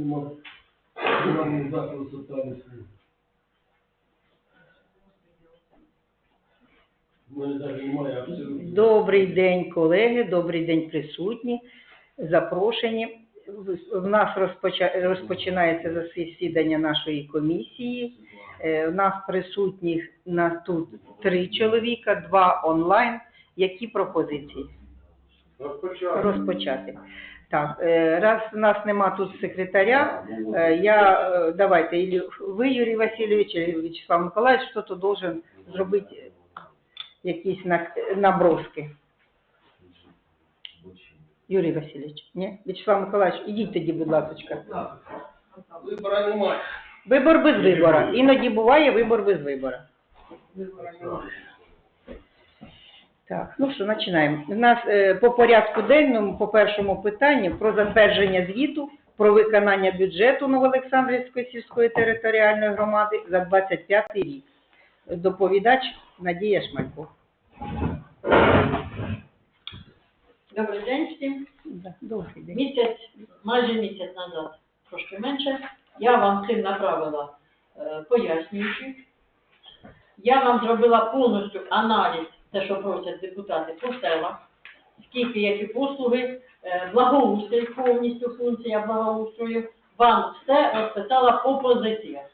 нема комунального закладу соціальних служб. У мене навіть немає абсолютно. Добрий день, колеги, добрий день, присутні, запрошені. В- нас розпочинається засідання нашої комісії. Е, У нас присутніх нас тут три чоловіка, два онлайн. Які пропозиції? Розпочати. Так, е, раз у нас нема тут секретаря, е, я е, давайте, ілі ви, Юрій Васильович, і Вячеслав Миколаївич, хто то должен зробити якісь на- наброски. Юрій Васильович, ні? Вячеслав Миколаївич, ідіть тоді, будь ласка. Вибора немає. Вибор без вибора. Іноді буває вибор без вибора. Вибора немає. Так, ну що, починаємо. У нас е, по порядку денному, по першому питанню, про затвердження звіту про виконання бюджету Новоолександрівської сільської територіальної громади за 25 рік. Доповідач Надія Шмалько. Добрий день всім. Да, Добрий день. Місяць, майже місяць назад, трошки менше, я вам цим направила е, пояснюючи. Я вам зробила повністю аналіз, те, що просять депутати по селах, скільки які послуги, е, благоустрій, повністю функція благоустрою. Вам все розписала по позиціях.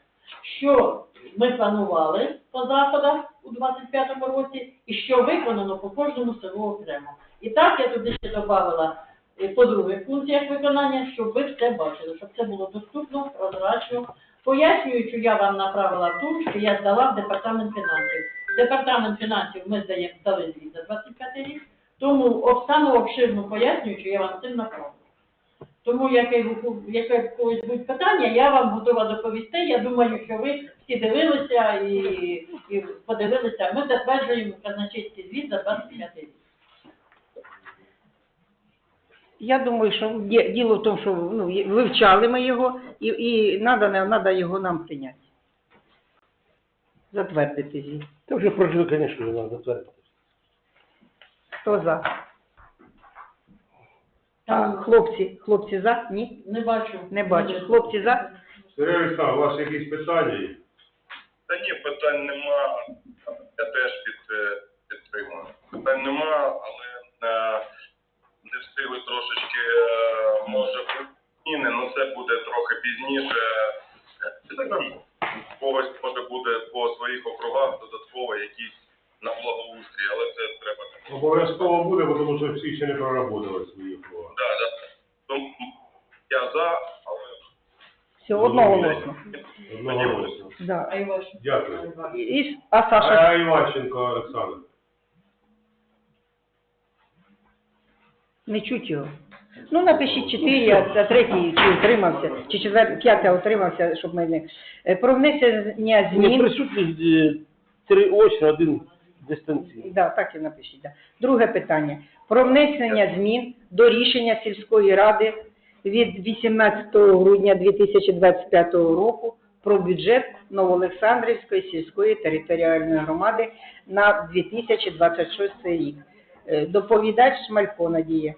Що ми планували по заходах у 25-му році і що виконано по кожному селу окремо. І так я туди ще додавала е, по других функціях виконання, щоб ви все бачили, щоб це було доступно, прозрачно. Пояснюючи, я вам направила ту, що я здала в департамент фінансів. Департамент фінансів ми здаємо здали звіт за 25 рік, тому об- саму обширну пояснюючи, я вам цим направила. Тому яке, яке в когось будуть питання, я вам готова доповісти. Я думаю, що ви всі дивилися і, і подивилися. Ми затверджуємо казначейський звіт за 25 рік. Я думаю, що діло в тому, що ну, вивчали ми його і, і надо, надо його нам прийняти. Затвердити звіт. Та вже прожили, звісно, не треба затвердити. Хто за? А, хлопці, хлопці за? Ні? не бачу. Не бачу. Хлопці за? Сергій Олександрович, у вас якісь питання є? Та ні, питань нема. Я теж під, е, підтримую. Питань нема, але е, не встигли трошечки, е, може, зміни, ну це буде трохи пізніше. Е, там У когось може буде по своїх округах додатково якісь на благоустрій, але це треба. так. Обов'язково буде, бо тому що всі ще не проработали свої права. Да, да. Тому я за, але Все, одноголосно. Одного голосу. Да. Дякую. І, і- а Саша? А Іващенко Олександр. Не чуть його. Ну, напишіть чотири, а третій чи утримався, чи четвертий, п'ятий утримався, щоб ми не... Е, Про внесення Не змін... присутність е, три очно, один дистанційний. Да, так і напишіть. Да. Друге питання. Про внесення змін до рішення сільської ради від 18 грудня 2025 року про бюджет Новоолександрівської сільської територіальної громади на 2026 рік. Е, Доповідач Шмалько Надія.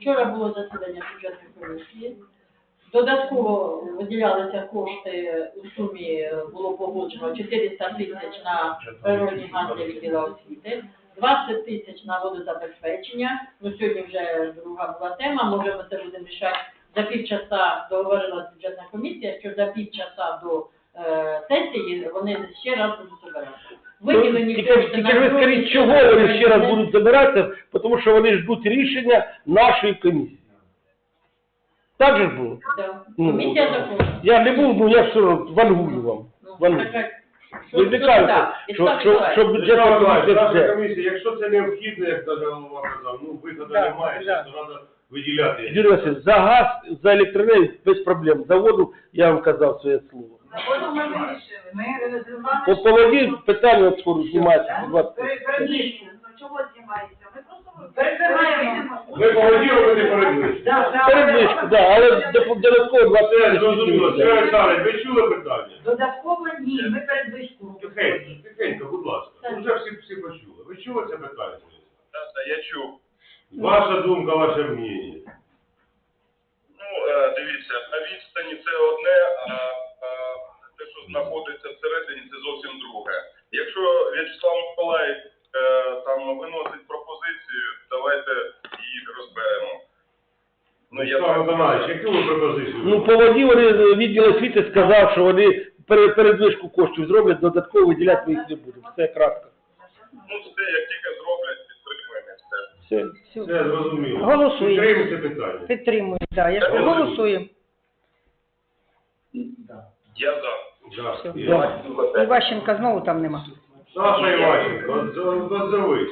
Вчора було засідання бюджетної комісії. Додатково виділялися кошти у сумі було погоджено 400 тисяч на природні ганки відділу освіти, 20 тисяч на водозабезпечення. Ну сьогодні вже друга була тема. Може ми це будемо рішати за півчаса. Договорилася бюджетна комісія, що за півчаса до е, сесії вони ще раз будуть збиратися. Виділені Ну, Тільки, кошти тільки ж ви на скажіть, чого вони ще раз будуть забиратися, тому що вони ждуть рішення нашої комісії. Так же ж було? Да. Ну, Комісія також. Я не був, ну я все одно вангую вам. Ну, Вангую. що- Ви що так? що, що бюджет Олександр Миколаївич, наша комісія. якщо це необхідно, як даже голова казав, ну виходу Да, немає, да. то треба виділяти. Юрій Васильович, за газ, за електроенергію без проблем. За воду я вам казав своє слово. Воду ми вирішили. Ми полові питання от скоро знімається. будь ласка. Ну чого знімається? Ми просто перекриваємо. Ви погоді робити передвищу. Передвижку, да, але доп- додатково 20 Це тисяч зрозуміло. Сергій. Олександрович, ви чули питання? Додатково ні, ми передвищку. Тихенько, тихенько, будь ласка. Вже всі, всі почули. Ви чули це питання? та, та, я чув. Ваша думка, ваше мнення. Ну, е, дивіться, на відстані це одне, а, знаходиться всередині, це зовсім друге. Якщо В'ячеслав Миколаїв е, там виносить пропозицію, давайте її розберемо. Ну, я так Антонович, яку ви пропозицію? Ну, по воді вони е, відділ освіти сказав, що вони пере- передвижку коштів зроблять, додатково виділяти ми їх не будемо. Це кратко. ну, все, як тільки зроблять, підтримуємо все. Все. Все. Зрозуміло. Голосуємо. Підтримуємо це питання. Підтримую, так. Я ж голосуємо. Я за. Да. Іващенка знову там нема. Саша Іващенко, от- отзовись.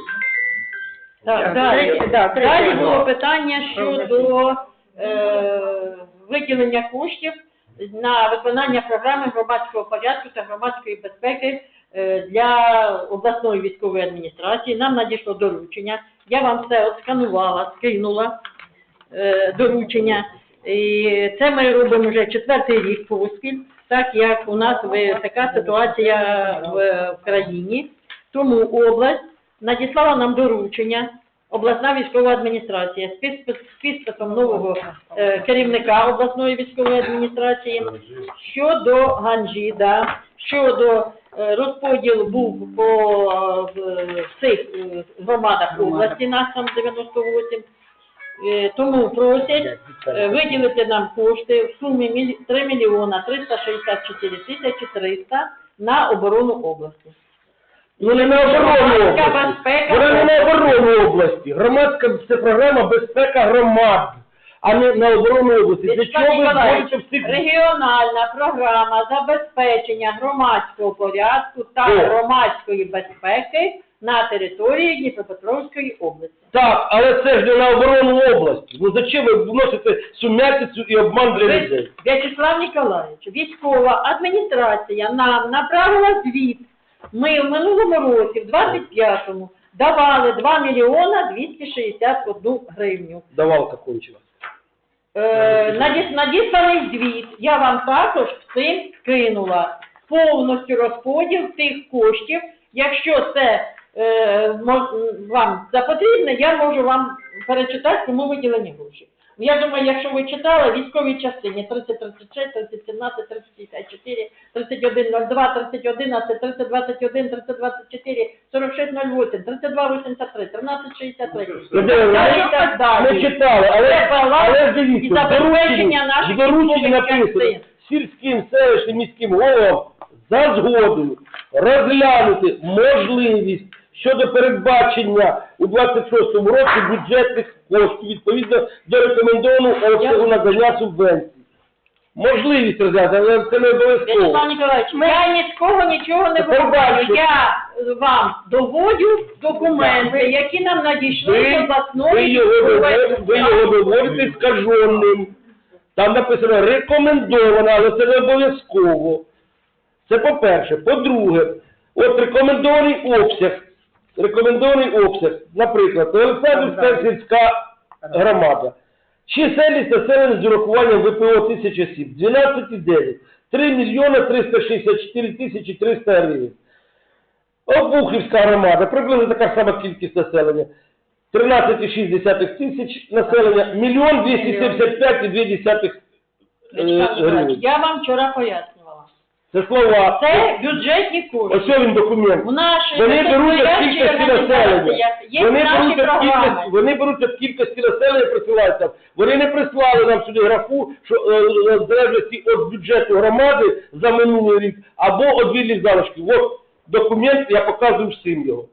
Так, Так, далі. третє, да, третє. Далі було питання щодо е, виділення коштів на виконання програми громадського порядку та громадської безпеки е, для обласної військової адміністрації. Нам надійшло доручення. Я вам все отсканувала, скинула е, доручення. І це ми робимо вже четвертий рік поспіль, так як у нас така ситуація в, в країні. Тому область надіслала нам доручення, обласна військова адміністрація з підписом нового е, керівника обласної військової адміністрації щодо Ганжі, да, щодо е, розподіл був по е, в цих е, громадах області, нас там 98. Е, Тому просять е, виділити нам кошти в сумі 3 мільйона 364 тисячі 300 на оборону області. Ну не на оборону області. Вона не на оборону області. Громадська це програма безпека громад, а не на оборону області. Для чого ви вводите всіх? Регіональна програма забезпечення громадського порядку та О. громадської безпеки на території Дніпропетровської області. Так, але це ж не на оборону області. Ну зачем ви вносите сумятицю і обман для людей? В'ячеслав Ніколаївич, військова адміністрація нам направила звіт. Ми в минулому році, в 25-му, давали 2 мільйона 261 гривню. Давалка кончилась. Е, надісланий звіт. Я вам також цим скинула повністю розподіл тих коштів. Якщо це е, вам запотрібне, я можу вам перечитати, кому виділені гроші. Я думаю, якщо ви читали, військовій частині 3036, 3017, 3054, 3102, 3011, 3021, 3024, 4608, 3283, 1363. Людмила, Далі і так далі. Ми читали, але, Це але і дивіться, забезпечення наших військових написано сільським, селищним, міським головам за згодою розглянути можливість щодо передбачення у 26-му році бюджетних коштів відповідно до рекомендованого обсягу надання субвенцій. Можливість розглянути, але це не обов'язково. Вячеслав Ніколаївич, я ні з кого нічого не Тепер вимагаю. Я вам доводю документи, які нам надійшли з Ви, ви, обласної його, виводите- ви його виводите скаженим. Там написано рекомендовано, але це не обов'язково. Це по-перше. По-друге, от рекомендований обсяг. Рекомендований обсяг, наприклад, Олександрівська сільська громада. Чисельність населення з урахуванням ВПО тисяч осіб 12,9. 3 мільйони 364 тисячі 300 гривень. Обухівська громада, приблизно така сама кількість населення. 13,6 тисяч населення, мільйон 275,2 Вячеслав Ніколаївич, гривень. я вам вчора пояснювала. Це слова. Це бюджетні кошти. Ось він документ. У нашій Вони беруть від кількості населення. є Вони наші беруть, від програми. кількості, вони беруть від кількості населення присилають там. Вони не прислали нам сюди графу, що е, е, в залежності від бюджету громади за минулий рік або від вільних залишків. От документ, я показую всім його.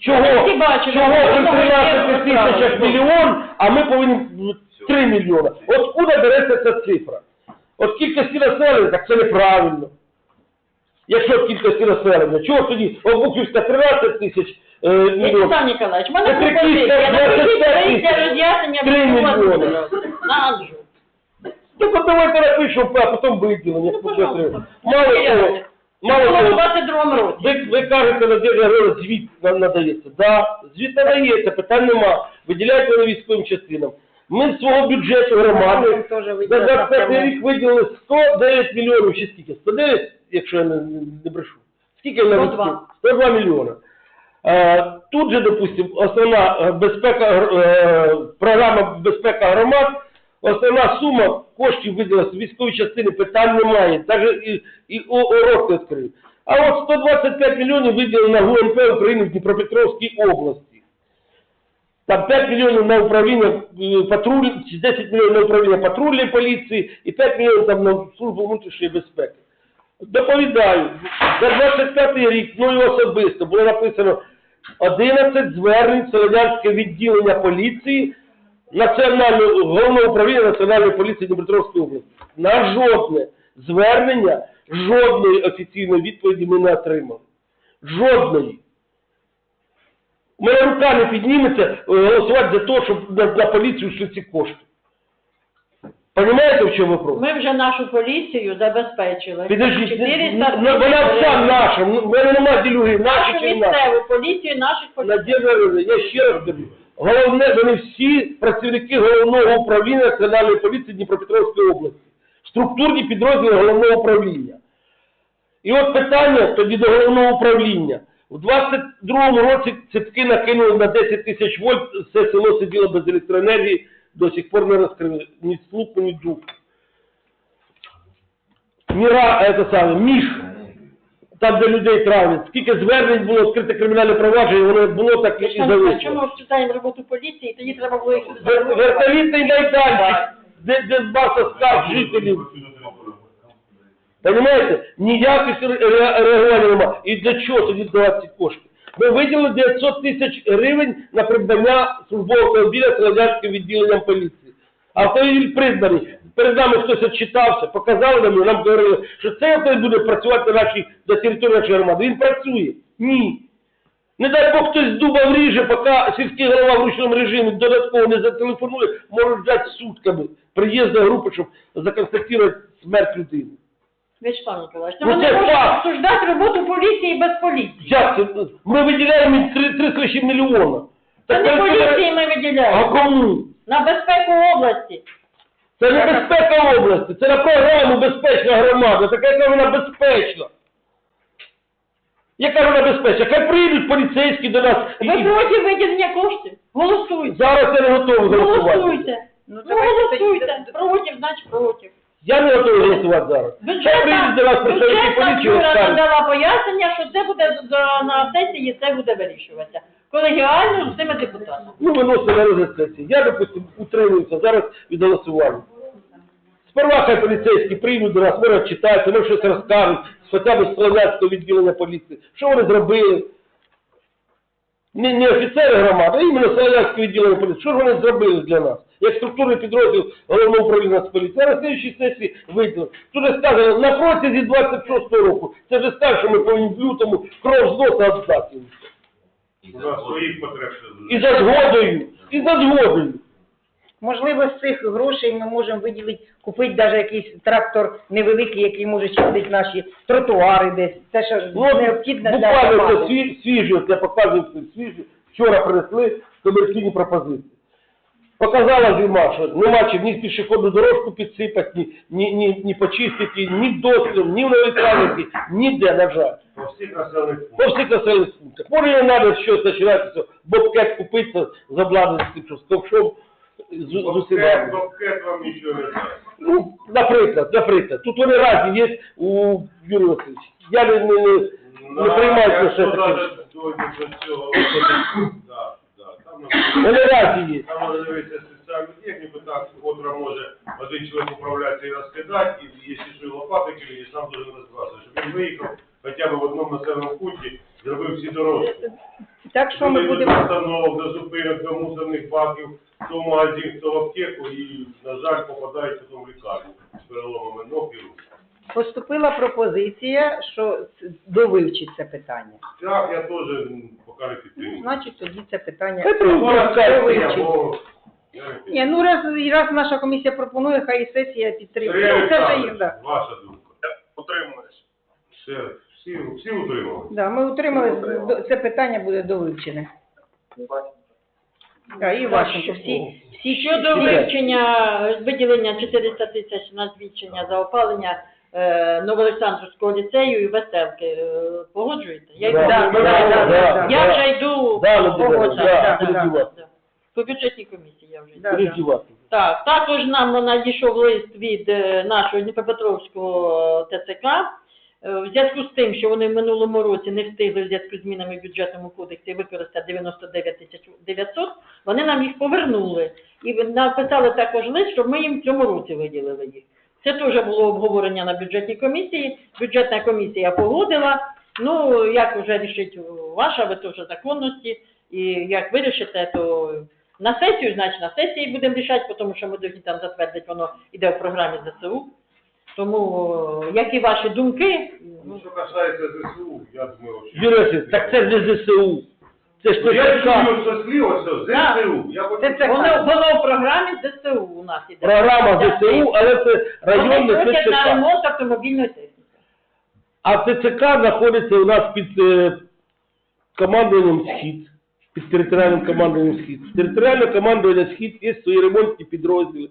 Чого? Всі бачу, Чого ви при можете 13 тисячах мільйон, а ми повинні 3 мільйона? Откуда береться ця цифра? От кількості населення, так це неправильно. Якщо кількості населення, чого тоді Обухівська 13 тисяч е, мільйонів? Вячеслав Ніколаївич, в мене пропозиція. Напишіть 25 роз'яснення Три військового мільйони. адміністрації. на Анжу. Так от давайте напишемо, а потім виділення. Ну, пожалуйста. треба. Мало того, мало було в того, 22 році. ви, ви кажете, Надежда Григорівна, звіт нам надається. Да, звіт надається, питань нема. Виділяйте на військовим частинам. Ми з свого бюджету громади за виділили 25 рік виділили 109 мільйонів, чи скільки? 109, якщо я не, не брешу. Скільки в нас? 102. 102 мільйона. Е, тут же, допустим, основна е, безпека, е, програма безпека громад Основна сума коштів виділена з військової частини, питань немає. Навіть і, і ОРОК не відкрив. А от 125 мільйонів виділено на ГУНП України в Дніпропетровській області. Там 5 мільйонів на управління е, патруль, 10 мільйонів на управління патрульної поліції і 5 мільйонів там на службу внутрішньої безпеки. Доповідаю, за 25 рік мною особисто було написано 11 звернень Солодянське відділення поліції Національного головного управління Національної поліції Дніпропетровської області. На жодне звернення, жодної офіційної відповіді ми не отримали. Жодної. У мене рука не підніметься е, голосувати за те, щоб на, на поліцію йшли ці кошти. Понимаєте, в чому вопрос? Ми вже нашу поліцію забезпечили. Підождіть, 400 вона вся наша, в мене немає ділюги, наші чи не наші. місцеву поліцію, наших поліцій. Надія я ще раз кажу, головне, вони всі працівники головного управління Національної поліції Дніпропетровської області, структурні підрозділи головного управління. І от питання тоді до головного управління. У 22-му році цитки накинули на 10 тисяч вольт, все село сиділо без електроенергії, до сих пор не розкрили ні слух, ні дух. Міра, це саме, між там, де людей травлять. Скільки звернень було відкрите кримінальне провадження, воно як було, так і Чому залишило. ми вчитаємо роботу поліції, тоді треба було їх Вер- Вертолітний майданчик, де, де маса скарг жителів. Понимаете? Ре- реагування немає. І для чого тоді давати ці кошти? Ми виділили 900 тисяч гривень на придбання службового автомобіля Солодянським відділенням поліції. Автомобіль придбаний. Перед нами хтось відчитався, показали нам, і нам говорили, що цей автомобіль буде працювати на нашій, на території нашої громади. Він працює. Ні. Не дай Бог хтось з дуба вріже, поки сільський голова в ручному режимі додатково не зателефонує, можуть взяти сутками приїзду групи, щоб законстатувати смерть людини. Вячеслав Миколаївич, Ну, ну, вони це можуть факт. обсуждати роботу поліції без поліції. Як це? Ми виділяємо їм три, три з лишнім мільйона. Це не поліції ми А виділяємо. кому? На безпеку області. Це не безпека області, це на програму безпечна громада. Така яка вона безпечна. Яка вона безпечна? Хай прийдуть поліцейські до нас. і- Ви проти виділення коштів? Голосуйте. Зараз я не готовий голосувати. Голосуйте. Ну, Ну, давайте тоді голосуйте. Проти, значить проти. Я не готовий голосувати зараз. Хай Бюджетна, прийдуть до нас представники поліції скажуть. надала пояснення, що це буде до- на сесії, це буде вирішуватися. Колегіально з цими депутатами. Ну, виносимо на розгляд сесії. Я, допустим, утримуюся зараз від голосування. Сперва хай поліцейські прийдуть до нас, може читаються, може щось розкажуть, хоча б з Слов'янського відділення поліції. Що вони зробили? Не, не офіцери громади, а іменно селянське відділення поліції. Що ж вони зробили для нас? Як структурний підрозділ головного управління поліції, на слідчій сесії виділили. Тут же сказано, на протязі 26-го року. Це вже що ми повинні в лютому кров з носа віддати. І за згодою, і за згодою. Можливо, з цих грошей ми можемо виділити, купити навіть якийсь трактор невеликий, який може чистити наші тротуари десь. Це що Ну, необхідно для буквально це громади. сві- свіжі, от я показую це свіжі, вчора принесли комерційні пропозиції. Показала зима, що нема чим ні пішохідну дорожку підсипати, ні, ні, ні, ні почистити, ні дослідом, ні в Новоікраїнці, ніде, на жаль. по всіх населених По пунктах. всіх населених пунктах. Може, не треба щось починати, бобкет купити, забладити з тим, що з ковшом, з, усіма. вам нічого не. Ну, наприклад, наприклад. Тут вони разні є у Юрія Васильовича. Я не, не, не, не приймаю це Якщо таке. навіть дойде до цього, да, да, там Вони разні є. Там може дивитися спеціальну техніку, так котра може один чоловік управляти і розкидати, і якщо що і лопати і сам дуже розкласти, щоб він виїхав хоча б в одному населеному пункті, зробив всі дороги. Так що ми будемо. до установок, до зупинок, до мусорних баків, в магазин, в аптеку і, на жаль, попадають потім в лікарню з переломами ног і рук. Поступила пропозиція, що довивчить це питання. Так, я теж поки не Ну, підтримую. значить, тоді це питання довивчить. Ні, ну раз, раз наша комісія пропонує, хай і сесія підтримує. Це вже їх, да. Ваша думка. Я утримуюсь. Все, всі, всі утримали. Да, ми утримали, до- це питання буде довивчене. Да, і Ващенко, всі, всі Щодо Всі. вивчення, виділення 400 тисяч на збільшення за опалення е, Новоолександрівського ліцею і Веселки, е, погоджуєте? Я йду. Да, да, да, да, да, Я да. вже йду Да, Людмила, да, да, да. По бюджетній комісії я вже йду. Да? Так, також нам надійшов лист від е, нашого Дніпропетровського е, ТЦК. Е, В зв'язку з тим, що вони в минулому році не встигли в зв'язку з змінами в бюджетному кодексі використати 99 тисяч 900, вони нам їх повернули. І написали також лист, щоб ми їм в цьому році виділили їх. Це теж було обговорення на бюджетній комісії. Бюджетна комісія погодила. Ну, як вже рішить ваша, ви теж законності. І як вирішите, то на сесію, значить на сесії будемо рішати, тому що ми повинні там затвердити, воно йде в програмі ЗСУ. Тому, е, які ваші думки, Ну, що касається ЗСУ, я думаю, що... Юрій Васильович, так це ж не ЗСУ. Це ж Ну, я ТЦК. чую, що сліва, все, ЗСУ. Я хочу... Це воно, воно в програмі ЗСУ у нас іде. Програма ЗСУ, але це Вони районне просять на ТЦК. ремонт автомобільної техніки. А ТЦК знаходиться у нас під е, командуванням «Схід», під територіальним командуванням «Схід». Територіальне командування «Схід» є свої ремонтні підрозділи.